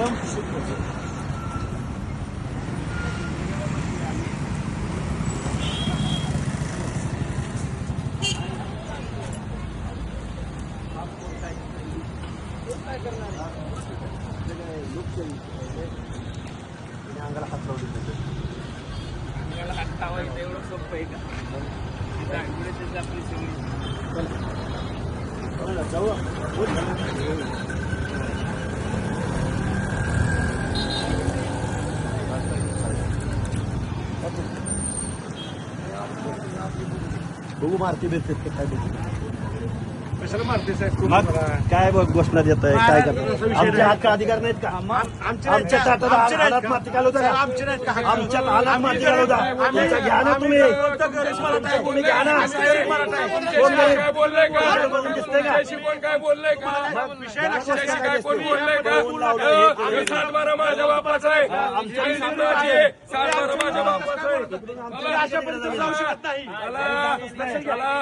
Adam düşürmedi. अंगाला हात अंगाला हात लावायचं एवढं सोपं आहे का आपली सगळी बघू मारती बिरते काय बघू. कशाला मारते साहेब? मग काय बघ घोषणा देत आहे काय करताय आमच्या हक्क अधिकार नाहीत का? आमच्या ताटात हालात माती घालवता का? आमचे नाहीत का? आमच्या हालात माती घालवता त्याचा घ्या ना तुम्ही. तुम्ही घ्या ना. कोण नाही? बोललंय दिसतंय का? कोण काय बोललंय का? विषय त्याशी काय कोण बोललंय का? कोण लावलंय? अ, अगं, सातबारा माझ्या बापाचा आहे. चाळीस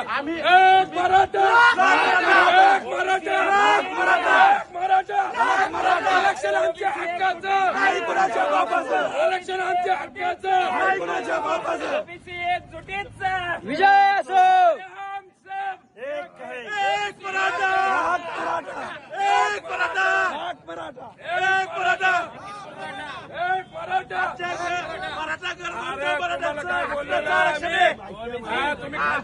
आम्ही एक मराठा एक मराठा एक मराठा एक मराठा एक मराठा आरक्षण आमच्या हक्काचं नाही कुणाच्या बापाचं आरक्षण आमच्या विजय असो एक आहे एक मराठा एक मराठा हात मराठा एक मराठा एक मराठा तुम्हाला काय बोललेला आम्ही